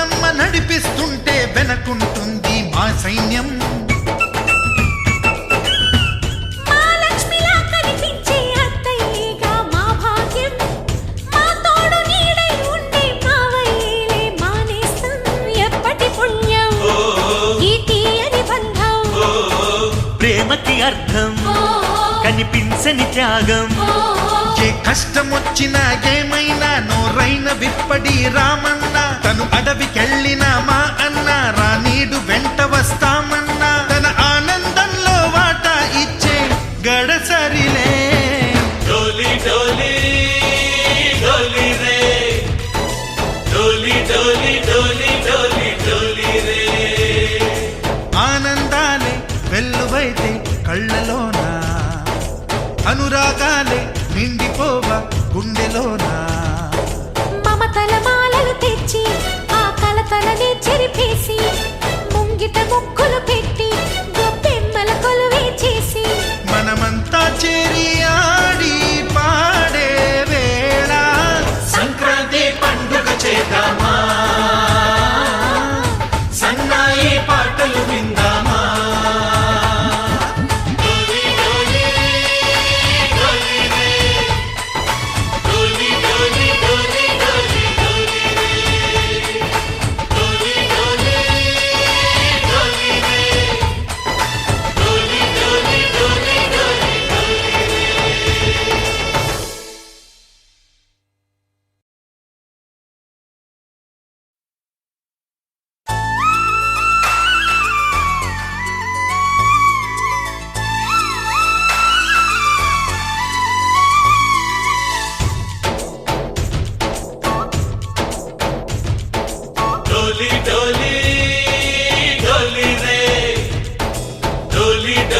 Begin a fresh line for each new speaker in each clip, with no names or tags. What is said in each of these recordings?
జగనమ్మ నడిపిస్తుంటే వెనకుంటుంది మా సైన్యం.
అర్థం. కనిపించని త్యాగం.
ఏ కష్టం వచ్చినా ఏమైనా నోరైన విప్పడి రామన్న తను అడవికెళ్ళిన మా అన్న రానీడు వెంట వస్తామన్నా. తన ఆనందంలో వాట ఇచ్చే గడసరిలే.
డోలి డోలి డోలి రే. డోలి డోలి డోలి డోలి డోలి రే.
ఆనందాలే వెల్లువైతే కళ్ళలోనా? అనురాగాలే నిండిపోవ గుండెలోనా?
చేసి ముంగిట ముక్కులు పెట్టి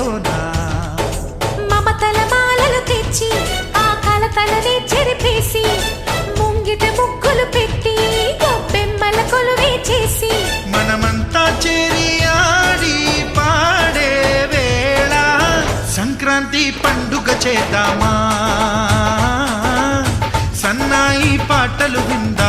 గుండెలోన
మమతల మాలలు తెచ్చి ఆ కలతలనే చెరిపేసి ముంగిట ముగ్గులు పెట్టి గొప్పెమ్మల కొలువే చేసి.
మనమంతా చేరి ఆడి పాడే వేళ సంక్రాంతి పండుగ చేద్దామా? సన్నాయి పాటలు విందామా?